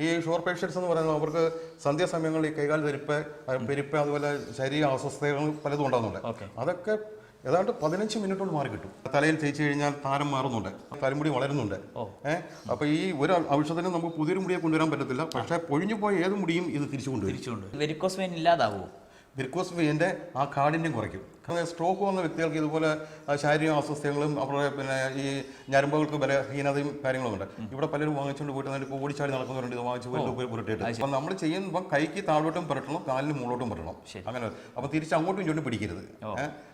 ഈ sugar patients എന്ന് പറയുന്നത് അവർക്ക് സന്ധ്യാസമയങ്ങളിൽ ഈ കൈകാൽ തെരിപ്പ് പെരുപ്പ് അതുപോലെ ശരീര അസ്വസ്ഥതകൾ പലതും ഉണ്ടാകുന്നുണ്ട്. അതൊക്കെ ഏതാണ്ട് പതിനഞ്ച് മിനിറ്റ് കൊണ്ട് മാറി കിട്ടും. തലയിൽ തേച്ച് കഴിഞ്ഞാൽ താരം മാറുന്നുണ്ട്. തലമുടി വളരുന്നുണ്ട്. ഏഹ് അപ്പൊ ഈ ഒരു ഔഷധത്തിന് നമുക്ക് പുതിയൊരു മുടിയെ കൊണ്ടുവരാൻ പറ്റത്തില്ല. പക്ഷേ പൊഴിഞ്ഞു പോയ ഏത് മുടിയും ഇത് തിരിച്ചു കൊണ്ടുവരും. വെരിക്കോസ് വെയിൻ ഇല്ലാതാവോ? വെരിക്കോസ് വെയിന്റെ ആ കാഠിന്യം കുറയ്ക്കും. കാരണം സ്ട്രോക്ക് വന്ന വ്യക്തികൾക്ക് ഇതുപോലെ ശാരീരിക അസ്വസ്ഥതകളും അവരുടെ പിന്നെ ഈ ഞരമ്പുകൾക്ക് ബലഹീനതയും കാര്യങ്ങളും ഉണ്ട്. ഇവിടെ പലരും വാങ്ങിച്ചുകൊണ്ട് പോയിട്ട് നല്ല ഇപ്പോൾ ഓടിച്ചാടി നടക്കുന്നവരുണ്ട്. ഇത് വാങ്ങിച്ച് വീട്ടിൽ പോയി പുരട്ടിയിട്ട്. അപ്പം നമ്മൾ ചെയ്യുമ്പോൾ കൈക്ക് താഴോട്ടും പുരട്ടണം കാലിന് മുകളോട്ടും പുരട്ടണം. അങ്ങനെ. അപ്പം തിരിച്ച് അങ്ങോട്ടും ഇങ്ങോട്ടും പിടിക്കരുത്.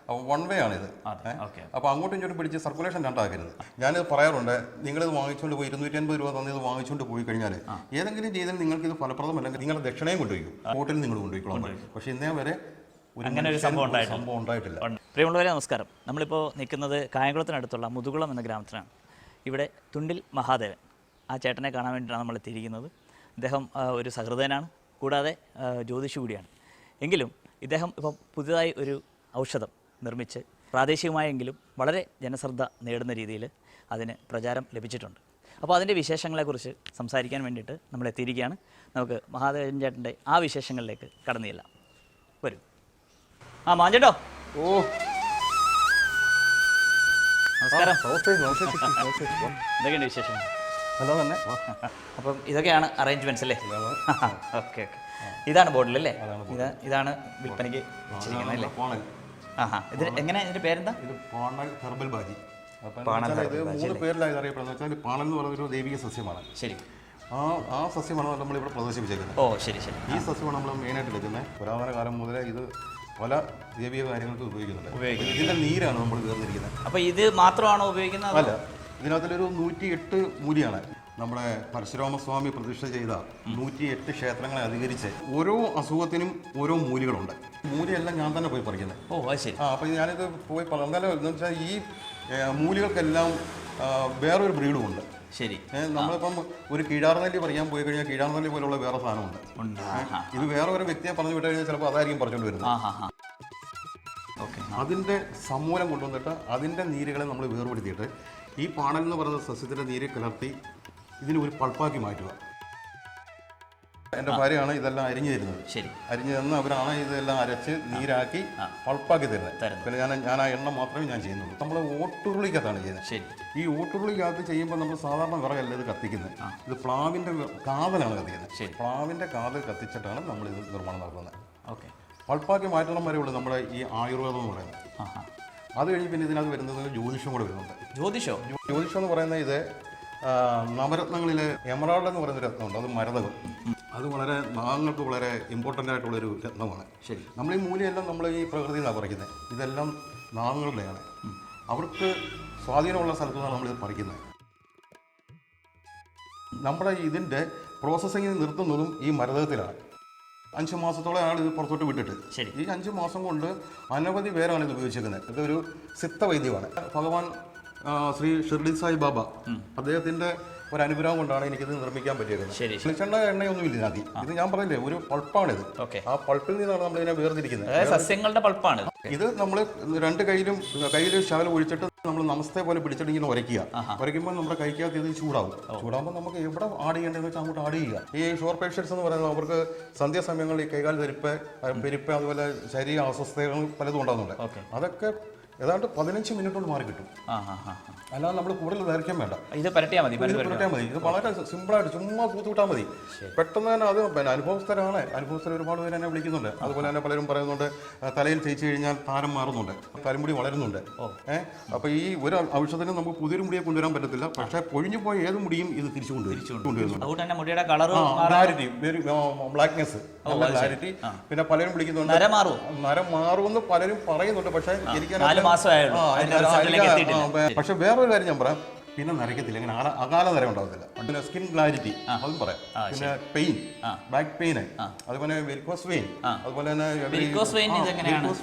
അപ്പോൾ വൺ വേ ആണിത്. അപ്പോൾ അങ്ങോട്ടും ഇങ്ങോട്ടും പിടിച്ച് സർക്കുലേഷൻ രണ്ടാക്കരുത്. ഞാനിത് പറയാറുണ്ട് നിങ്ങളിത് വാങ്ങിച്ചുകൊണ്ട് പോയി ഇരുന്നൂറ്റി അൻപത് രൂപ തന്നെ ഇത് വാങ്ങിച്ചുകൊണ്ട് പോയി കഴിഞ്ഞാൽ ഏതെങ്കിലും രീതിയിൽ നിങ്ങൾക്ക് ഇത് ഫലപ്രദമല്ലെങ്കിൽ നിങ്ങളുടെ ദക്ഷിണയും കൊണ്ടുപോയി. ഹോട്ടലിൽ നിങ്ങൾ കൊണ്ടുപോയിക്കോളാം പക്ഷേ ഇന്നേ വരെ അങ്ങനെ ഒരു സംഭവം മനുഷ്യനും സംഭവം ഉണ്ടായിട്ടില്ല. പ്രിയമുള്ളവരെ നമസ്കാരം. നമ്മളിപ്പോൾ നിൽക്കുന്നത് കായംകുളത്തിനടുത്തുള്ള മുതുകുളം എന്ന ഗ്രാമത്തിലാണ്. ഇവിടെ തുണ്ടിൽ മഹാദേവൻ. ആ ചേട്ടനെ കാണാൻ വേണ്ടിയിട്ടാണ് നമ്മൾ എത്തിയിരിക്കുന്നത്. അദ്ദേഹം ഒരു സഹൃദയനാണ്. കൂടാതെ ജ്യോതിഷി കൂടിയാണ്. എങ്കിലും ഇദ്ദേഹം ഇപ്പോൾ പുതിയതായി ഒരു ഔഷധം നിർമ്മിച്ച് പ്രാദേശികമായെങ്കിലും വളരെ ജനശ്രദ്ധ നേടുന്ന രീതിയിൽ അതിന് പ്രചാരം ലഭിച്ചിട്ടുണ്ട്. അപ്പോൾ അതിന്റെ വിശേഷങ്ങളെക്കുറിച്ച് സംസാരിക്കാൻ വേണ്ടിയിട്ട് നമ്മൾ എത്തിയിരിക്കുകയാണ്. നമുക്ക് മഹാദേവൻ ചേട്ടന്റെ ആ വിശേഷങ്ങളിലേക്ക് കടന്നു ചെല്ലാം. വരും. ആ മാഞ്ചേട്ടോ. ഓ. നമസ്കാരം. എന്തൊക്കെയുണ്ട് വിശേഷം? അല്ല തന്നെ. അപ്പം ഇതൊക്കെയാണ് അറേഞ്ച്മെന്റ്സ് അല്ലേ? Okay okay. ഇതാണ് ബോർഡിൽ അല്ലേ? ഇത് ഇതാണ് വിൽപ്പനയ്ക്ക് വെച്ചിരിക്കുന്നത് അല്ലേ? ആഹാ. ഇത് എങ്ങനെ? ഇതിന്റെ പേരെന്താ? ഇത് പാണൽ ഹെർബൽ ബാജി. ഇത് മൂന്ന് പേരിലാണ് ഇത് അറിയപ്പെടുന്നത് വെച്ചാൽ പാണൽ എന്ന് പറയുന്ന ഒരു ദൈവിക സസ്യമാണ്. ശരി. ആ ആ സസ്യമാണ് നമ്മൾ ഇവിടെ പ്രദർശിപ്പിച്ചേക്കുന്നത്. ഓ ശരി ശരി. ഈ സസ്യമാണ് നമ്മൾ മെയിനായിട്ട് എടുക്കുന്നത് പുരാതന കാലം മുതലേ ഇത് പല ദേവീയ കാര്യങ്ങൾക്ക് ഉപയോഗിക്കുന്നുണ്ട്. ഇതിന്റെ നീരാണ് നമ്മൾ വേർതിരിക്കുന്നത് അപ്പൊ ഇത് മാത്രമാണോ ഉപയോഗിക്കുന്നത് അല്ല ഇതിനകത്തിലൊരു നൂറ്റി എട്ട് മൂലിയാണ്. നമ്മുടെ പരശുരാമസ്വാമി പ്രതിഷ്ഠ ചെയ്ത നൂറ്റി എട്ട് ക്ഷേത്രങ്ങളെ അധികരിച്ച് ഓരോ അസുഖത്തിനും ഓരോ മൂലികളുണ്ട്. മൂലിയെല്ലാം ഞാൻ തന്നെ പോയി പറിക്കുന്നത് ഓ ശരി. ആ അപ്പോൾ ഞാനിത് പോയി പറഞ്ഞാലും എന്ന് വെച്ചാൽ ഈ മൂലികൾക്കെല്ലാം വേറൊരു ബ്രീഡും ഉണ്ട്. ശരി. നമ്മളിപ്പം ഒരു കീഴാർനെല്ലി പറയാൻ പോയി കഴിഞ്ഞാൽ കീഴാർനെല്ലി പോലുള്ള വേറെ സാധനമുണ്ട്. ഇത് വേറെ ഒരു വ്യക്തിയെ പറഞ്ഞു വിട്ട് കഴിഞ്ഞാൽ ചിലപ്പോൾ അതായിരിക്കും പറിച്ചുകൊണ്ട് വരുന്നത്. അതിന്റെ സമൂലം കൊണ്ടുവന്നിട്ട് അതിന്റെ നീരുകളെ നമ്മൾ വേർപെടുത്തിയിട്ട് ഈ പാണൽ എന്ന് പറയുന്ന സസ്യത്തിന്റെ നീര് കലർത്തി ഇതിനൊരു ഒരു പൾപ്പാക്കി മാറ്റുക. എന്റെ ഭാര്യയാണ് ഇതെല്ലാം അരിഞ്ഞു തരുന്നത്. ശരി. അരിഞ്ഞു തന്ന് അവരാണ് ഇതെല്ലാം അരച്ച് നീരാക്കി പൾപ്പാക്കി തരുന്നത്. പിന്നെ ഞാൻ ഞാൻ ആ എണ്ണ മാത്രമേ ഞാൻ ചെയ്യുന്നുള്ളൂ. നമ്മൾ ഓട്ടുരുളിക്കകത്താണ് ചെയ്യുന്നത്. ശരി. ഈ ഓട്ടുരുളിക്കകത്ത് ചെയ്യുമ്പോൾ നമ്മൾ സാധാരണ വിറകല്ല ഇത് കത്തിക്കുന്നത്. ഇത് പ്ലാവിന്റെ വി- കാതലാണ് കത്തിക്കുന്നത്. ശരി. പ്ലാവിന്റെ കാതൽ കത്തിച്ചിട്ടാണ് നമ്മൾ ഇത് നിർമ്മാണം നടത്തുന്നത്. ഓക്കെ. പൾപ്പാക്കി മാറ്റണം വരെ ഉള്ളൂ നമ്മുടെ ഈ ആയുർവേദം എന്ന് പറയുന്നത്. അത് കഴിഞ്ഞ് പിന്നെ ഇതിനകത്ത് വരുന്നത് ജ്യോതിഷം കൂടെ വരുന്നുണ്ട്. ജ്യോതിഷോ? ജ്യോതിഷം എന്ന് പറയുന്നത് ഇത് നവരത്നങ്ങളിൽ നവരത്നങ്ങളിലെ എമറാൾഡ് എന്ന് പറയുന്ന രത്നമുണ്ട്. അത് മരതകം അത് വളരെ നാങ്ങൾക്ക് വളരെ ഇമ്പോർട്ടന്റ് ആയിട്ടുള്ളൊരു രത്നമാണ് ശരി. നമ്മൾ ഈ മൂലയെല്ലാം നമ്മൾ ഈ പ്രകൃതിയിൽ നിന്നാണ് പറിക്കുന്നത് ഇതെല്ലാം നാങ്ങളുടെയാണ് അവർക്ക് സ്വാധീനമുള്ള സ്ഥലത്തു നിന്നാണ് നമ്മളിത് പറിക്കുന്നത് നമ്മുടെ ഇതിന്റെ പ്രോസസ്സിങ് നിർത്തുന്നതും ഈ മരതകത്തിലാണ്. അഞ്ച് മാസത്തോളം ആണ് ഇത് പുറത്തോട്ട് വിട്ടിട്ട്. ശരി. ഈ അഞ്ച് മാസം കൊണ്ട് അനവധി പേരാണ് ഇത് ഉപയോഗിച്ചിരിക്കുന്നത് ഇതൊരു സിത്ത വൈദ്യമാണ് ഭഗവാൻ ശ്രീ ഷിർഡി സായി ബാബ അദ്ദേഹത്തിന്റെ ഒരു അനുഗ്രഹം കൊണ്ടാണ് എനിക്കിത് നിർമ്മിക്കാൻ പറ്റിയത്. ശരി വെളിച്ചെണ്ണ എണ്ണയൊന്നും ഇല്ല ഇതിനകത്ത് ഇത് ഞാൻ പറഞ്ഞില്ലേ ഒരു പൾപ്പാണിത് ഓക്കെ. ആ പൾപ്പിൽ നിന്നാണ് നമ്മൾ ഇതിനെ വേർതിരിക്കുന്നത് സസ്യങ്ങളുടെ പൾപ്പാണ് ഇത്. നമ്മൾ രണ്ട് കയ്യിലും കയ്യിൽ ശകലം ഒഴിച്ചിട്ട് നമ്മൾ നമസ്തേ പോലെ പിടിച്ചിട്ട് ഇങ്ങനെ ഉരയ്ക്കുക ഉരയ്ക്കുമ്പോൾ നമ്മുടെ കൈക്കകത്ത് ഇത് ചൂടാവും. ചൂടാകുമ്പോൾ നമുക്ക് എവിടെ ആഡ് ചെയ്യേണ്ടതെന്ന് വെച്ചാൽ അങ്ങോട്ട് ആഡ് ചെയ്യുക. ഈ ഷോർ പേഷ്യൻസ് എന്ന് പറയുന്നത് അവർക്ക് സന്ധ്യാസമയങ്ങളിൽ ഈ കൈകാൽ തെരിപ്പ് അഹ് പെരുപ്പ് അതുപോലെ ശരീര അസ്വസ്ഥതകൾ പലതും ഉണ്ടാകുന്നുണ്ട്. അതൊക്കെ ഏതാണ്ട് പതിനഞ്ച് മിനിറ്റ് കൊണ്ട് മാറി കിട്ടും. അല്ലാതെ നമ്മൾ കൂടുതൽ ദൈർഘ്യം വേണ്ട. ഇത് പരട്ടിയാൽ മതി പരട്ടിയാൽ മതി. ഇത് വളരെ സിമ്പിളായിട്ട് ചുമ്മാ തൂത്ത് വിട്ടാൽ മതി. പെട്ടെന്ന് തന്നെ അത് പിന്നെ അനുഭവസ്ഥരാണ്. അനുഭവസ്ഥർ ഒരുപാട് പേര് എന്നെ വിളിക്കുന്നുണ്ട്. അതുപോലെ തന്നെ പലരും പറയുന്നുണ്ട് തലയിൽ തേച്ച് കഴിഞ്ഞാൽ താരം മാറുന്നുണ്ട്. തലമുടി വളരുന്നുണ്ട്. ഏഹ് അപ്പോൾ ഈ ഒരു ഔഷധത്തിന് നമുക്ക് പുതിയൊരു മുടിയെ കൊണ്ടുവരാൻ പറ്റത്തില്ല. പക്ഷേ പൊഴിഞ്ഞു പോയ ഏത് മുടിയും ഇത് തിരിച്ചു കൊണ്ടുവരും. കൊണ്ടുവരുന്നുണ്ട്. അതുകൊണ്ട് തന്നെ മുടിയുടെ ബ്ലാക്ക്നെസ്. നല്ല ക്ലാരിറ്റി പിന്നെ പലരും വിളിക്കുന്നുണ്ട്. നര മാറും നരം മാറുമെന്ന് പലരും പറയുന്നുണ്ട്. പക്ഷേ എനിക്ക്. പക്ഷെ വേറൊരു കാര്യം ഞാൻ പറയാം. പിന്നെ നരയ്ക്കത്തില്ല. ഇങ്ങനെ അകാല- നരം ഉണ്ടാകത്തില്ല പിന്നെ സ്കിൻ ക്ലാരിറ്റി അതും പറയാം. പിന്നെ പെയിൻ ബാക്ക് പെയിൻ അതുപോലെ വെൽക്കോസ് വെയിൻ അതുപോലെ തന്നെ വെൽക്കോസ്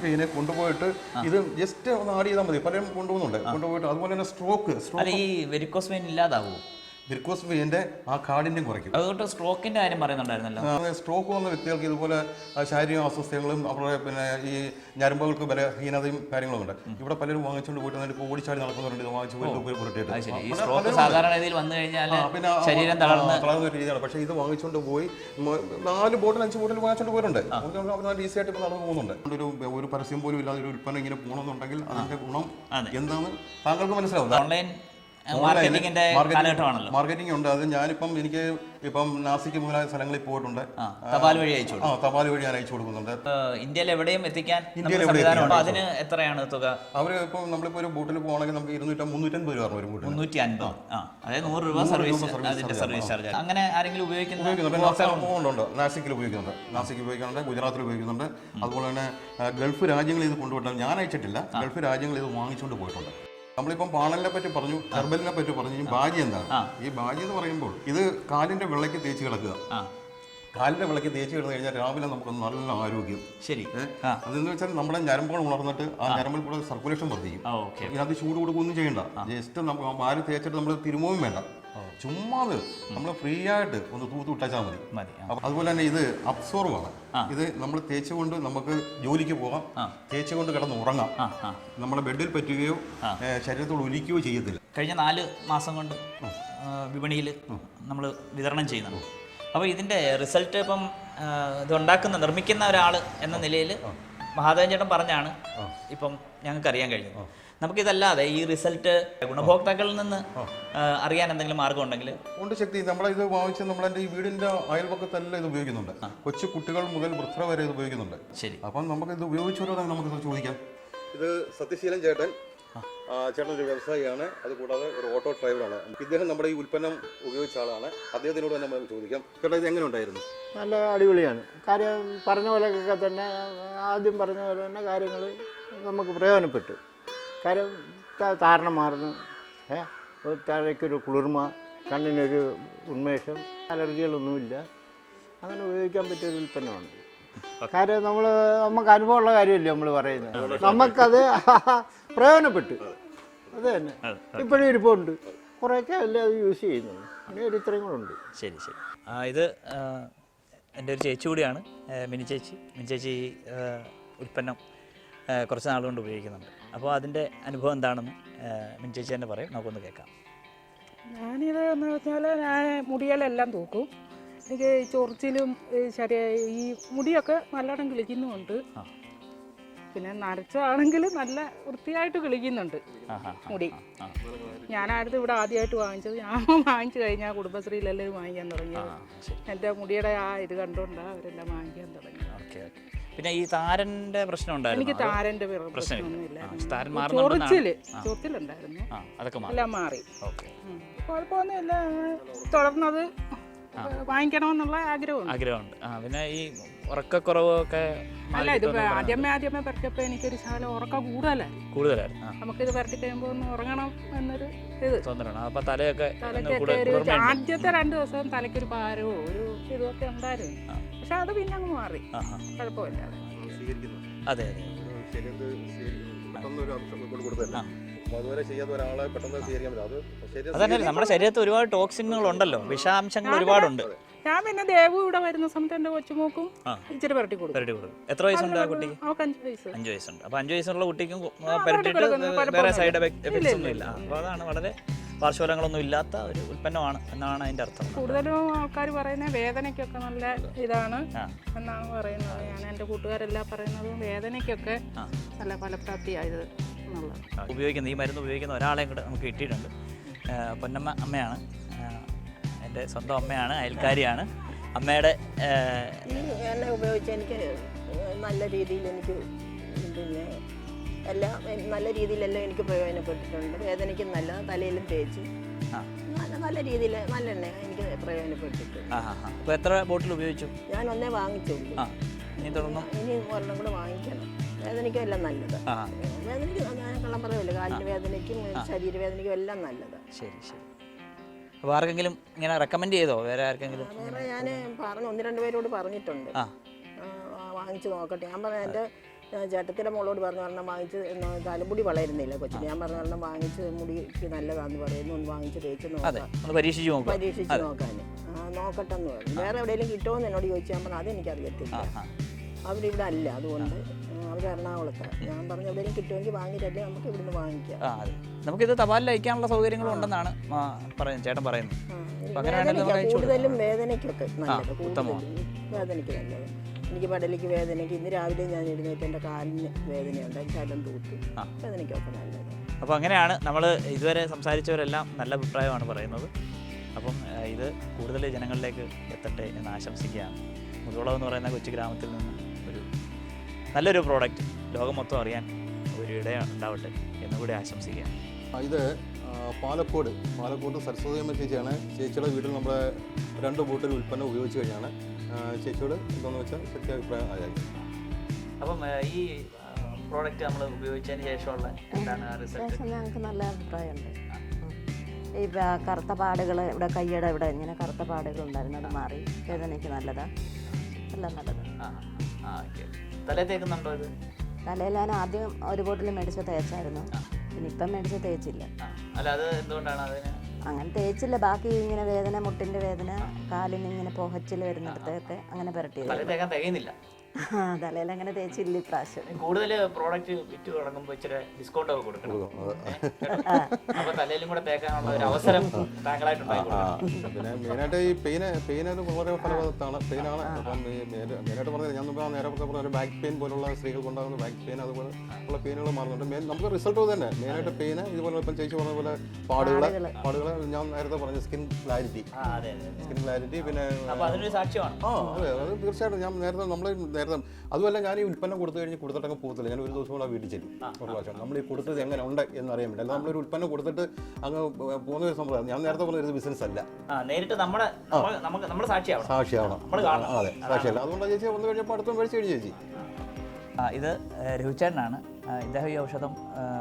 വെയിനെ കൊണ്ടുപോയിട്ട് ഇത് ജസ്റ്റ് ഒന്ന് ആഡ് ചെയ്താൽ മതി. പലരും കൊണ്ടുപോകുന്നുണ്ട്. കൊണ്ടുപോയിട്ട് അതുപോലെ തന്നെ സ്ട്രോക്ക് അല്ല ഈ വെരിക്കോസ് വെയിൻ ഇല്ലാതാവുമോ വിർക്കോസ് വെയിന്റെ ആ കാഠിന്യം കുറയ്ക്കും. അതുകൊണ്ട് സ്ട്രോക്കിന്റെ കാര്യം പറയുന്നുണ്ടായിരുന്നല്ലോ. സ്ട്രോക്ക് വന്ന വ്യക്തികൾക്ക് ഇതുപോലെ ശാരീരിക അസ്വസ്ഥതകളും അവരുടെ പിന്നെ ഈ ഞരമ്പുകൾക്ക് ബലഹീനതയും കാര്യങ്ങളും ഉണ്ട്. ഇവിടെ പലരും വാങ്ങിച്ചുകൊണ്ട് പോയിട്ട് എന്നിട്ട് ഓടിച്ചാടി നടക്കുന്നവരുണ്ട്. വാങ്ങിച്ചു പോയിട്ട് പോയി പുരട്ടിയിട്ട്. അത് ശരി. സ്ട്രോക്ക് സാധാരണ രീതിയിൽ വന്നു കഴിഞ്ഞാൽ പിന്നെ ശരീരം ആ, തളർന്ന് തളർന്ന രീതിയാണ്. പക്ഷെ ഇത് വാങ്ങിച്ചുകൊണ്ട് പോയി നാല് ബോട്ടിൽ അഞ്ച് ബോട്ടിൽ വാങ്ങിച്ചുകൊണ്ട് പോയിട്ടുണ്ട്. അവർ നല്ല ഈസി ആയിട്ട് ഇപ്പോൾ നടന്നു പോകുന്നുണ്ട്. ഒരു ഒരു പരസ്യം പോലും ഇല്ലാതെ ഒരു ഉൽപ്പന്നം ഇങ്ങനെ പോകണമെന്നുണ്ടെങ്കിൽ അതിന്റെ ഗുണം എന്താണ് എന്താണെന്ന് താങ്കൾക്ക് മനസ്സിലാവും. ഓൺലൈൻ മാർക്കറ്റിംഗിന്റെ കാലഘട്ടമാണല്ലോ. മാർക്കറ്റിംഗ് ഉണ്ട്. അത് ഞാനിപ്പം എനിക്ക് ഇപ്പം നാസിക്ക് മുതലായ സ്ഥലങ്ങളിൽ പോയിട്ടുണ്ട്. തപാൽ വഴി അയച്ചു ആ തപാൽ വഴി ഞാൻ അയച്ചു കൊടുക്കുന്നുണ്ട്. ഇന്ത്യയിൽ എവിടെയും എത്തിക്കാൻ അതിന് എത്രയാണ് തുക? അവർ ഇപ്പം നമ്മളിപ്പോ ഒരു ബോട്ടിൽ പോകണമെങ്കിൽ നമുക്ക് ഇരുന്നൂറ്റി മുന്നൂറ്റമ്പത് രൂപ ഒരു ബോട്ടിൽ മുന്നൂറ്റി അൻപത് അതായത് നൂറ് രൂപ സർവീസ് അതിന്റെ സർവീസ് ചാർജ് അങ്ങനെ ആരെങ്കിലും ഉപയോഗിക്കുന്ന ഉപയോഗിക്കുന്നുണ്ട്. നാസിക്കിൽ ഉപയോഗിക്കുന്നുണ്ട്. നാസിക്കിൽ ഉപയോഗിക്കുന്നുണ്ട് ഗുജറാത്തിൽ ഉപയോഗിക്കുന്നുണ്ട്. അതുപോലെ തന്നെ ഗൾഫ് രാജ്യങ്ങളിൽ ഇത് കൊണ്ടുപോയിട്ടുണ്ട് ഞാൻ അയച്ചിട്ടില്ല. ഗൾഫ് രാജ്യങ്ങളിൽ ഇത് വാങ്ങിച്ചുകൊണ്ട് പോയിട്ടുണ്ട്. നമ്മളിപ്പം പാണലിനെ പറ്റി പറഞ്ഞു ഹെർബലിനെ പറ്റി പറഞ്ഞു ഇനി ബാജി എന്താണ്? ഈ ബാജി എന്ന് പറയുമ്പോൾ ഇത് കാലിന്റെ വിളക്ക് തേച്ച് കിടക്കുക. കാലിന്റെ വിളക്ക് തേച്ച് കിടന്നു കഴിഞ്ഞാൽ രാവിലെ നമുക്ക് നല്ല ആരോഗ്യം. ശരി? അതെന്ന് വെച്ചാൽ നമ്മുടെ ഞരമ്പുകൾ ഉണർന്നിട്ട് ആ ഞരമ്പിൽ കൂടെ സർക്കുലേഷൻ വർദ്ധിക്കും. ഇതിനകത്ത് ചൂട് കൊടുക്കുകയൊന്നും ചെയ്യണ്ട. ജസ്റ്റ് നമുക്ക് ആ ഭാര്യ തേച്ചിട്ട് നമ്മൾ തിരുമുവും വേണ്ട. ചുമ്മാത് നമ്മൾ ഫ്രീ ആയിട്ട് ഒന്ന് തൂത്ത് വിട്ടാച്ചാൽ മതി. മതി അതുപോലെ തന്നെ ഇത് അബ്സോർവ് ആണ്. ഇത് നമ്മൾ തേച്ചുകൊണ്ട് നമുക്ക് ജോലിക്ക് പോകാം. തേച്ചുകൊണ്ട് കിടന്ന് ഉറങ്ങാം. നമ്മുടെ ബെഡിൽ പറ്റുകയോ ശരീരത്തോട് ഒലിക്കുകയോ ചെയ്യത്തില്ല. കഴിഞ്ഞ നാല് മാസം കൊണ്ട് വിപണിയിൽ നമ്മൾ വിതരണം ചെയ്യുന്നുണ്ട്. അപ്പോൾ ഇതിന്റെ റിസൾട്ട് ഇപ്പം ഇത് ഉണ്ടാക്കുന്ന നിർമ്മിക്കുന്ന ഒരാൾ എന്ന നിലയിൽ മഹാദേവൻ ചേട്ടൻ പറഞ്ഞാണ് ഇപ്പം ഞങ്ങൾക്ക് അറിയാൻ കഴിഞ്ഞത് നമുക്കിതല്ലാതെ ഈ റിസൾട്ട് ഗുണഭോക്താക്കളിൽ നിന്ന് അറിയാൻ എന്തെങ്കിലും മാർഗം ഉണ്ടെങ്കിൽ. ഉണ്ട് ശക്തി. നമ്മളെ ഇത് വാങ്ങിച്ച് നമ്മളെ ഈ വീടിന്റെ അയൽപക്കത്തെല്ലാം ഇത് ഉപയോഗിക്കുന്നുണ്ട്. കൊച്ചു കുട്ടികൾ മുതൽ വൃദ്ധ വരെ ഇത് ഉപയോഗിക്കുന്നുണ്ട്. ശരി. അപ്പം നമുക്ക് ഇത് ഉപയോഗിച്ചവരോട് നമുക്ക് ചോദിക്കാം. ഇത് സത്യശീലൻ ചേട്ടൻ ചേട്ടൻ ഒരു വ്യവസായിയാണ്. അതുകൂടാതെ ഒരു ഓട്ടോ ഡ്രൈവറാണ്. ഇദ്ദേഹം നമ്മുടെ ഈ ഉൽപ്പന്നം ഉപയോഗിച്ച ആളാണ്. അദ്ദേഹത്തിനോട് തന്നെ നമുക്ക് ചോദിക്കാം. ചേട്ടാ ഇത് എങ്ങനെ ഉണ്ടായിരുന്നു? നല്ല അടിപൊളിയാണ്. കാര്യം പറഞ്ഞ പോലെയൊക്കെ തന്നെ ആദ്യം പറഞ്ഞ പോലെ തന്നെ കാര്യങ്ങൾ നമുക്ക് പ്രയോജനപ്പെട്ടു. കാര്യം താരണ മാറുന്നു. തലയ്ക്കൊരു കുളിർമ കണ്ണിനൊരു ഉന്മേഷം അലർജികളൊന്നുമില്ല. അങ്ങനെ ഉപയോഗിക്കാൻ പറ്റിയ ഒരു ഉൽപ്പന്നമാണ്. കാര്യം നമ്മൾ നമുക്ക് അനുഭവമുള്ള കാര്യമല്ലേ നമ്മൾ പറയുന്നത്. നമുക്കത് പ്രയോജനപ്പെട്ടു. അത് തന്നെ. ഇപ്പോഴും ഇരിപ്പുണ്ട്. കുറേയൊക്കെ അല്ലേ അത് യൂസ് ചെയ്യുന്നുണ്ട് അങ്ങനെ ഒരു ഇത്രയും കൂടെ ഉണ്ട്. ശരി ശരി. ആ, ഇത് എന്റെ ഒരു ചേച്ചി കൂടിയാണ്. മിനി ചേച്ചി. മിനി ചേച്ചി ഉൽപ്പന്നം കുറച്ച് നാളുകൊണ്ട് ഉപയോഗിക്കുന്നുണ്ട്. അപ്പോൾ അതിന്റെ അനുഭവം എന്താണെന്ന് മിൻ ചേച്ചി തന്നെ പറയും. നമുക്കൊന്ന് കേൾക്കാം. ഞാനിത് എന്ന് വെച്ചാൽ ഞാൻ മുടികളെല്ലാം തൂക്കും. എനിക്ക് ഈ ചൊറിച്ചിലും ശരിയായി ഈ മുടിയൊക്കെ നല്ലോണം കിളിക്കുന്നുമുണ്ട്. പിന്നെ നരച്ചാണെങ്കിൽ നല്ല വൃത്തിയായിട്ട് കിളിക്കുന്നുണ്ട് മുടി. ഞാനായിരുന്നു ഇവിടെ ആദ്യമായിട്ട് വാങ്ങിച്ചത്. ഞാൻ വാങ്ങിച്ചു കഴിഞ്ഞാൽ കുടുംബശ്രീയിൽ എല്ലാവരും വാങ്ങിക്കാൻ തുടങ്ങിയത്. ശരി. എന്റെ മുടിയുടെ ആ ഇത് കണ്ടുകൊണ്ടാണ് അവരെല്ലാം വാങ്ങിക്കാൻ തുടങ്ങി ഓക്കെ ഓക്കെ. പിന്നെ ഈ താരന്റെ പ്രശ്നം ഉണ്ടായിരുന്നു? എനിക്ക് താരന്റെ പ്രശ്നമൊന്നുമില്ല. താരൻ മാറുന്നുണ്ടെന്നാണ്. ചൊറിച്ചിൽ ചൊറിച്ചിലുണ്ടായിരുന്നു. ആ അതൊക്കെ മാറി. എല്ലാം മാറി. ഓക്കെ. ഉം. കുഴപ്പമൊന്നുമില്ല തുടർന്നത് വാങ്ങിക്കണമെന്നുള്ള ആഗ്രഹമുണ്ട്. ആഗ്രഹമുണ്ട്. ആ പിന്നെ ഈ ഉറക്കക്കുറവൊക്കെ അല്ല ഇത് ആദ്യമേ ആദ്യമേ പരത്തിയപ്പോൾ എനിക്കൊരു ശകലം ഉറക്കം കൂടുതലായിരുന്നു കൂടുതലായിരുന്നു ആ. നമുക്കിത് പരത്തി കഴിയുമ്പോൾ ഒന്ന് ഉറങ്ങണം എന്നൊരു ഇത്. തോന്നലാണ് അപ്പൊ തലയൊക്കെ ഒന്ന് തലയ്ക്കൊക്കെ കൂടുതൽ ഒരു കുളിർമയുണ്ട്. ആദ്യത്തെ രണ്ട് ദിവസം തലയ്ക്കൊരു ഭാരവും ഒരു ഇതൊക്കെ ഉണ്ടായിരുന്നു. ആ. പക്ഷെ അത് പിന്നെ അങ്ങ് മാറി കുഴപ്പമില്ലാതെ അതെ അതന്നെ നമ്മുടെ ശരീരത്തിൽ ഒരുപാട് ടോക്സിനുകൾ ഉണ്ടല്ലോ. വിഷാംശങ്ങൾ ഒരുപാടുണ്ട്. ഞാൻ പിന്നെ ദേവു ഇവിടെ വരുന്ന സമയത്ത് എന്റെ കൊച്ചുമോക്കും ഇച്ചിരി പരട്ടി കൊടുക്കും. എത്ര വയസ്സുണ്ട് ആ കുട്ടിക്ക്? അവൾക്ക് അഞ്ച് വയസ്സ്. അഞ്ച് വയസ്സുണ്ട്. അപ്പൊ അഞ്ച് വയസ്സുള്ള കുട്ടിക്കും വേറെ സൈഡ് എഫക്ട്സ് ഒന്നും ഇല്ല, അപ്പൊ അപ്പോൾ അതാണ് വളരെ പാർശ്വഫലങ്ങളൊന്നും ഇല്ലാത്ത ഒരു ഉൽപ്പന്നമാണ് എന്നാണ് അതിന്റെ അർത്ഥം. കൂടുതലും ആൾക്കാർ പറയുന്നത് വേദനയ്ക്കൊക്കെ നല്ല ഇതാണ് എന്നാണ് പറയുന്നത്. ഞാൻ എന്റെ കൂട്ടുകാരെല്ലാം പറയുന്നത് വേദനയ്ക്കൊക്കെ നല്ല ഫലപ്രാപ്തിയായത് ഉപയോഗിക്കുന്ന ഈ മരുന്ന് ഉപയോഗിക്കുന്ന ഒരാളെയും കൂടെ നമുക്ക് കിട്ടിയിട്ടുണ്ട്. പൊന്നമ്മ അമ്മയാണ്. എന്റെ സ്വന്തം അമ്മയാണ് അയൽക്കാരിയാണ്. അമ്മയുടെ എന്നെ ഉപയോഗിച്ച് എനിക്ക് നല്ല രീതിയിൽ എനിക്ക് പിന്നെ എല്ലാം നല്ല രീതിയിലെല്ലാം എനിക്ക് പ്രയോജനപ്പെട്ടിട്ടുണ്ട്. വേദനയ്ക്ക് നല്ല തലയിലും തേച്ച്. നല്ല രീതിയിൽ നല്ല എണ്ണ എനിക്ക് പ്രയോജനപ്പെട്ടിട്ടുണ്ട്. അപ്പോൾ എത്ര ബോട്ടിൽ ഉപയോഗിച്ചു? ഞാൻ ഒന്നേ വാങ്ങിച്ചുള്ളൂ. ഇനി തുടർന്നും? ഇനി ഒരെണ്ണം കൂടെ വാങ്ങിക്കണം. വേദനയ്ക്കും എല്ലാം നല്ലത്. വേദനയ്ക്ക് ഞാൻ കള്ളം പറയുമല്ലോ കാലിന് വേദനയ്ക്കും ശരീരവേദനയ്ക്കും എല്ലാം നല്ലത്. ശരി ശരി. അപ്പോൾ ആർക്കെങ്കിലും ഇങ്ങനെ റെക്കമെൻഡ് ചെയ്തോ? വേറെ ആർക്കെങ്കിലും? ഞാൻ പറഞ്ഞു ഒന്ന് രണ്ട് പേരോട് പറഞ്ഞിട്ടുണ്ട്. വാങ്ങിച്ചു നോക്കട്ടെ. ഞാൻ പറഞ്ഞ എന്റെ ചേട്ടത്തിന്റെ മോളോട് പറഞ്ഞ ഒരെണ്ണം വാങ്ങിച്ച് തലമുടി വളരുന്നില്ല കൊച്ചിന് ഞാൻ പറഞ്ഞ ഒരെണ്ണം വാങ്ങിച്ച് മുടിക്ക് നല്ലതാന്ന് പറയുന്നു. ഒന്ന് വാങ്ങിച്ച് തേച്ച് നോക്കാം. പരീക്ഷിച്ച് നോക്കാം പരീക്ഷിച്ച് നോക്കാൻ. നോക്കട്ടെ എന്ന് പറഞ്ഞു. വേറെ എവിടെയെങ്കിലും കിട്ടുമോ എന്ന് എന്നോട് ചോദിച്ചാൽ പറഞ്ഞു അതെനിക്കറിയത്തില്ല അവരിവിടെ അല്ല അതുകൊണ്ട് അവർ എറണാകുളത്താണ് ഞാൻ പറഞ്ഞു എവിടെയെങ്കിലും കിട്ടുമെങ്കിൽ വാങ്ങിയിട്ടല്ലേ നമുക്ക് ഇവിടുന്ന് വാങ്ങിക്കാം. നമുക്കിത് തപാലിൽ അയക്കാനുള്ള സൗകര്യങ്ങളും ഉണ്ടെന്നാണ് പറയുന്നത് ചേട്ടൻ പറയുന്നത്. കൂടുതലും വേദനയ്ക്കൊക്കെ നല്ലത്. വേദനയ്ക്ക് നല്ലത്. എനിക്ക് പടലിക്ക് വേദനയ്ക്ക് ഇന്ന് രാവിലെ ഞാൻ എഴുന്നേറ്റ് എന്റെ കാലിന് വേദനയുണ്ട്. ശലം തൂത്തു. വേദനയ്ക്കൊക്കെ നല്ലത്. അപ്പോൾ അങ്ങനെയാണ് നമ്മൾ ഇതുവരെ സംസാരിച്ചവരെല്ലാം നല്ല അഭിപ്രായമാണ് പറയുന്നത്. അപ്പം ഇത് കൂടുതൽ ജനങ്ങളിലേക്ക് എത്തട്ടെ എന്ന് ആശംസിക്കുകയാണ്. മുതുകുളം എന്ന് പറയുന്ന കൊച്ചു ഗ്രാമത്തിൽ നിന്ന് ഒരു നല്ലൊരു പ്രോഡക്റ്റ് ലോകം മൊത്തം അറിയാൻ ഒരു ഇട ഉണ്ടാവട്ടെ എന്നുകൂടി ആശംസിക്കുകയാണ്. ആ, ഇത് പാലക്കോട്. പാലക്കോട് സരസ്വതി അമ്മ ചേച്ചിയാണ്. ചേച്ചിയുടെ വീട്ടിൽ നമ്മൾ രണ്ട് ബോട്ടിൽ ഉൽപ്പന്നം ഉപയോഗിച്ച് കഴിഞ്ഞാണ്. ചേച്ചിയോട് എന്താണെന്ന് വെച്ചാൽ കൃത്യ അഭിപ്രായം ആയിരിക്കും അപ്പം ഈ പ്രോഡക്റ്റ് നമ്മൾ ഉപയോഗിച്ചതിന് ശേഷമുള്ള എന്താണ് റിസൾട്ട് ശേഷം ഞങ്ങൾക്ക് നല്ല അഭിപ്രായമുണ്ട്. ഈ കറുത്ത പാടുകൾ ഇവിടെ കയ്യുടെ ഇവിടെ ഇങ്ങനെ കറുത്ത പാടുകൾ ഉണ്ടായിരുന്നു അത് മാറി. വേദനയ്ക്ക് നല്ലതാ. എല്ലാം നല്ലതാണ് തലേ തേക്കുന്നുണ്ടോ ഇത്? തലയിൽ ഞാൻ ആദ്യം ഒരു ബോട്ടിൽ മേടിച്ച് തേച്ചായിരുന്നു. ഇനിയിപ്പം ഇപ്പം മേടിച്ച് തേച്ചില്ല. അല്ല അത് എന്തുകൊണ്ടാണ് അതിന് അങ്ങനെ തേച്ചില്ല. ബാക്കി ഇങ്ങനെ വേദന മുട്ടിന്റെ വേദന കാലിന് ഇങ്ങനെ പൊഹച്ചിൽ വരുന്നിടത്തൊക്കെ അങ്ങനെ പുരട്ടിയത്. തലയിൽ അങ്ങനെ തേച്ചില്ല ഇപ്രാവശ്യം. കൂടുതൽ പ്രോഡക്റ്റ് വിറ്റ് തുടങ്ങുമ്പോൾ ഇച്ചിരി ഡിസ്കൗണ്ട് ഒക്കെ കൊടുക്കണം. അപ്പൊ തലയിലും കൂടെ തേക്കാനുള്ള ഒരു അവസരം താങ്കളായിട്ട് പിന്നെ മെയിനായിട്ട് ഈ പെയിന് പെയിനൊരു വളരെ ഫലവത്താണ് പെയിനാണ് അപ്പം മെയിനായിട്ട് പറഞ്ഞത് ഞാൻ മുമ്പ് നേരെ പറഞ്ഞ ബാക്ക് പെയിൻ പോലുള്ള സ്ത്രീകൾക്ക് ഉണ്ടാകുന്ന ബാക്ക് പെയിൻ അതുപോലെ ഉള്ള പെയിനുകൾ മാറുന്നുണ്ട്. മെയിൻ നമുക്ക് റിസൾട്ട് തന്നെ. മെയിനായിട്ട് പെയിന് ഇതുപോലെ ഇപ്പം ചേച്ചി പറഞ്ഞ പോലെ പാടുകളെ പാടുകളെ. ഞാൻ നേരത്തെ പറഞ്ഞ സ്കിൻ ക്ലാരിറ്റി അതെ അതെ അതെ. സ്കിൻ ക്ലാരിറ്റി പിന്നെ ആ അതെ അത് തീർച്ചയായിട്ടും ഞാൻ നേരത്തെ നമ്മൾ നേരത്തെ അതുമല്ല ഞാൻ ഈ ഉൽപ്പന്നം കൊടുത്തു കഴിഞ്ഞ് കൊടുത്തിട്ടങ്ങ് പോകത്തില്ല. ഞാൻ ഒരു ദിവസം കൂടെ വീട്ടിൽ ചെല്ലും. ഒരു പ്രാവശ്യം. നമ്മൾ ഈ കൊടുത്തത് എങ്ങനെ ഉണ്ട് എന്നറിയാൻ വേണ്ടി അല്ല നമ്മളൊരു ഉൽപ്പന്നം കൊടുത്തിട്ട് അങ്ങ് പോകുന്ന ഒരു സംഭവം ഞാൻ നേരത്തെ പറഞ്ഞ ഒരു ബിസിനസ് അല്ല. നേരിട്ട് നമ്മുടെ നമ്മുടെ സാക്ഷിയാവണം. അതെ. സാക്ഷിയല്ല. അതുകൊണ്ടാണ് ചേച്ചി വന്നു കഴിഞ്ഞപ്പോൾ അടുത്തും മേടിച്ച് കഴിഞ്ഞു ചേച്ചി. ആ, ഇത് രഘുചേട്ടനാണ് ഇദ്ദേഹം ഈ ഔഷധം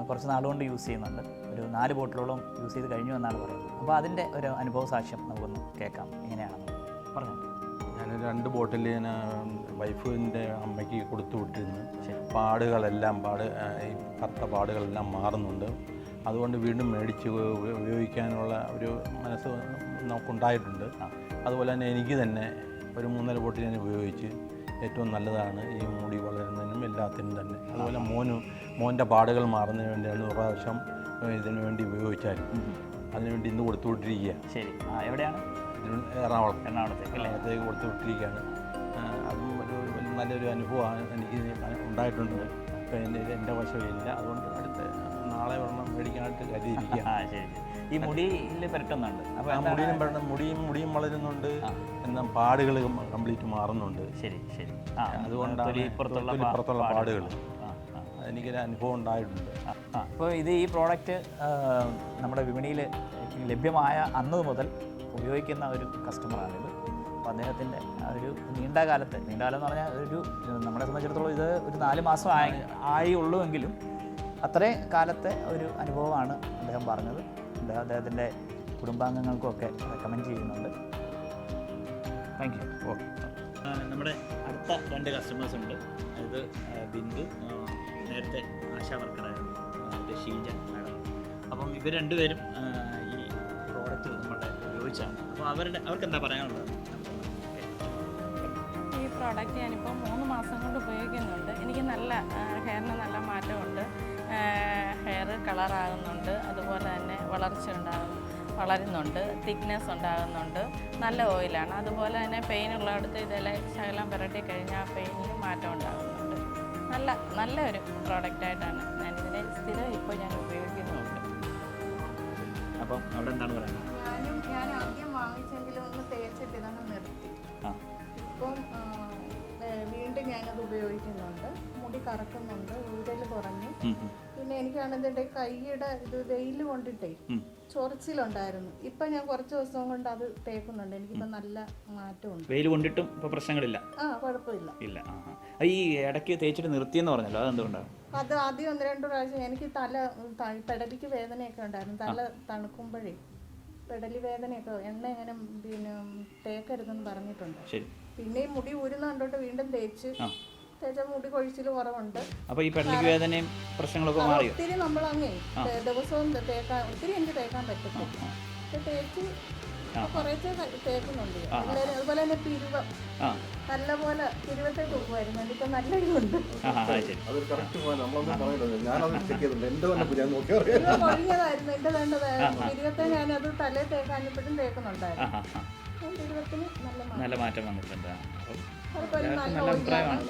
കുറച്ച് നാളുകൊണ്ട് യൂസ് ചെയ്യുന്നുണ്ട്. ഒരു നാല് ബോട്ടിലോളം യൂസ് ചെയ്ത് കഴിഞ്ഞു എന്നാണ് പറയുന്നത്. അപ്പോൾ അതിന്റെ ഒരു അനുഭവ സാക്ഷ്യം നമുക്കൊന്ന് കേൾക്കാം. എങ്ങനെയാണെന്ന്. പറഞ്ഞു. രണ്ട് ബോട്ടിൽ ഞാൻ വൈഫിന്റെ അമ്മയ്ക്ക് കൊടുത്തു വിട്ടിരുന്നു. പാടുകളെല്ലാം പാട് ഈ കറുത്ത പാടുകളെല്ലാം മാറുന്നുണ്ട്. അതുകൊണ്ട് വീണ്ടും മേടിച്ച് ഉപയോഗിക്കാനുള്ള ഒരു മനസ്സ് നമുക്കുണ്ടായിട്ടുണ്ട്. അതുപോലെ തന്നെ എനിക്ക് തന്നെ ഒരു മൂന്നര ബോട്ടിൽ ഞാൻ ഉപയോഗിച്ച് ഏറ്റവും നല്ലതാണ് ഈ മുടി വളരുന്നതിനും എല്ലാത്തിനും തന്നെ. അതുപോലെ മോനും മോന്റെ പാടുകൾ മാറുന്നതിന് വേണ്ടിയാണ് ഒരു പ്രാവശ്യം ഇതിനു വേണ്ടി ഉപയോഗിച്ചാലും അതിനുവേണ്ടി ഇന്ന് കൊടുത്തുകൊണ്ടിരിക്കുക ശരി. എവിടെയാണ്? എറണാകുളം എറണാകുളത്തേക്ക് അല്ലേ അകത്തേക്ക് കൊടുത്തു വിട്ടിരിക്കുകയാണ്. അതും ഒരു നല്ലൊരു അനുഭവമാണ് എനിക്ക് ഉണ്ടായിട്ടുണ്ട്. അപ്പോൾ എന്റെ എന്റെ വശമില്ല. അതുകൊണ്ട് അടുത്ത നാളെ ഒരെണ്ണം മേടിക്കാനായിട്ട് കരുതിയിരിക്കുക ആ ശരി ഈ മുടിയിൽ പരട്ടുന്നുണ്ട്. അപ്പോൾ ആ മുടിയും വെള്ളം മുടിയും മുടിയും വളരുന്നുണ്ട്. എന്നാൽ പാടുകൾ കംപ്ലീറ്റ് മാറുന്നുണ്ട്. ശരി ശരി. ആ അതുകൊണ്ടാണ് തൊലിപ്പുറത്തുള്ള പാ- തൊലിപ്പുറത്തുള്ള പാടുകൾ. എനിക്കൊരു അനുഭവം ഉണ്ടായിട്ടുണ്ട്. അപ്പോൾ ഇത് ഈ പ്രോഡക്റ്റ് നമ്മുടെ വിപണിയിൽ ലഭ്യമായ അന്ന് മുതൽ ഉപയോഗിക്കുന്ന ഒരു കസ്റ്റമറാണിത് അപ്പോൾ അദ്ദേഹത്തിന്റെ ഒരു നീണ്ട കാലത്തെ നീണ്ട കാലം എന്ന് പറഞ്ഞാൽ ഒരു നമ്മളെ സംബന്ധിച്ചിടത്തോളം ഇത് ഒരു നാല് മാസം ആയി ആയി ഉള്ളൂ എങ്കിലും അത്രയും കാലത്തെ ഒരു അനുഭവമാണ് അദ്ദേഹം പറഞ്ഞത്. അദ്ദേഹം അദ്ദേഹത്തിന്റെ കുടുംബാംഗങ്ങൾക്കുമൊക്കെ റെക്കമെൻഡ് ചെയ്യുന്നുണ്ട്. താങ്ക് യു ഓക്കെ നമ്മുടെ അടുത്ത രണ്ട് കസ്റ്റമേഴ്സ് ഉണ്ട്. അതായത് ബിന്ദു നേരത്തെ ആശാ വർക്കറായിരുന്നു ഷീജ മാഡം. അപ്പം ഇവർ രണ്ടുപേരും ഈ പ്രോഡക്റ്റ് നമ്മുടെ ഉപയോഗിച്ചാണ് അപ്പോൾ അവരുടെ അവർക്ക് എന്താ പറയാനുള്ളത്? ഈ പ്രോഡക്റ്റ് ഞാനിപ്പോൾ മൂന്ന് മാസം കൊണ്ട് ഉപയോഗിക്കുന്നുണ്ട്. എനിക്ക് നല്ല ഹെയറിന് നല്ല മാറ്റമുണ്ട്. ഹെയർ കളറാകുന്നുണ്ട് അതുപോലെ തന്നെ വളർച്ച ഉണ്ടാകുന്നു വളരുന്നുണ്ട്. തിക്നെസ് ഉണ്ടാകുന്നുണ്ട്. നല്ല ഓയിലാണ് അതുപോലെ തന്നെ പെയിൻ ഉള്ളിടത്ത് ഇതെല്ലാം ശകലം പുരട്ടി കഴിഞ്ഞാൽ പെയിനിന് മാറ്റം ഉണ്ടാകുന്നുണ്ട്. നല്ല നല്ല ഒരു പ്രോഡക്റ്റായിട്ടാണ് ഞാനിതിനെ സ്ഥിരം ഇപ്പോൾ ഞാൻ ഉപയോഗിക്കുന്നുണ്ട്. അപ്പം അവിടെ എന്താണ് പറയുന്നത് വീണ്ടും ഞാനത് ഉപയോഗിക്കുന്നുണ്ട്. മുടി കറക്കുന്നുണ്ട്. ഊരൽ കുറഞ്ഞു. പിന്നെ എനിക്കാണെന്നുണ്ടെ കൈയുടെ ഇത് വെയിൽ കൊണ്ടിട്ടേ. ചൊറിച്ചിലുണ്ടായിരുന്നു. ഇപ്പൊ ഞാൻ കുറച്ച് ദിവസം കൊണ്ട് അത് തേക്കുന്നുണ്ട്. എനിക്കിപ്പോ നല്ല മാറ്റമുണ്ട്. വെയിൽ കൊണ്ടിട്ടും ഇപ്പൊ പ്രശ്നങ്ങളില്ല? ആ കുഴപ്പമില്ല. ഇല്ല ഈ ഇടയ്ക്ക് തേച്ചിട്ട് നിർത്തിയെന്ന് പറഞ്ഞല്ലോ അതെന്തുകൊണ്ടാണ് അത് ആദ്യം ഒന്ന് രണ്ട് പ്രാവശ്യം എനിക്ക് തല പെടലിക്ക് വേദനയൊക്കെ ഉണ്ടായിരുന്നു. തല തണുക്കുമ്പോഴേ. പെടലി വേദനയൊക്കെ എണ്ണ എങ്ങനെ പിന്നെ തേക്കരുതെന്ന് പറഞ്ഞിട്ടുണ്ട്. ശരി. പിന്നെ ഈ മുടി ഊരുന്ന കണ്ടോട്ട് വീണ്ടും തേച്ച് തേച്ച മുടി കൊഴിച്ചിൽ കുറവുണ്ട്. അപ്പോൾ ഈ പെടലിക്ക് വേദനയും പ്രശ്നങ്ങളൊക്കെ മാറിയോ? ഒത്തിരി നമ്മളങ്ങേ അങ്ങേ ദിവസവും തേക്കാൻ ഒത്തിരി എനിക്ക് തേക്കാൻ പറ്റത്തില്ല. തേച്ച് കുറേശ്ശെ തേക്കുന്നുണ്ട്. അതുപോലെ തന്നെ നല്ലപോലെ തൂക്കുമായിരുന്നു. നല്ല ഇതുണ്ട്. കറക്റ്റ് നമ്മളൊന്നും ഞാനത് ചെക്ക് ചെയ്തിട്ടുണ്ട്. തന്നെ നോക്കി എന്റെ ഞാനത് തലേ തേക്കാനിപ്പോഴും തേക്കുന്നുണ്ടായിരുന്നു. മാറ്റം. വന്നിട്ടുണ്ട്. നല്ല അഭിപ്രായമാണ്.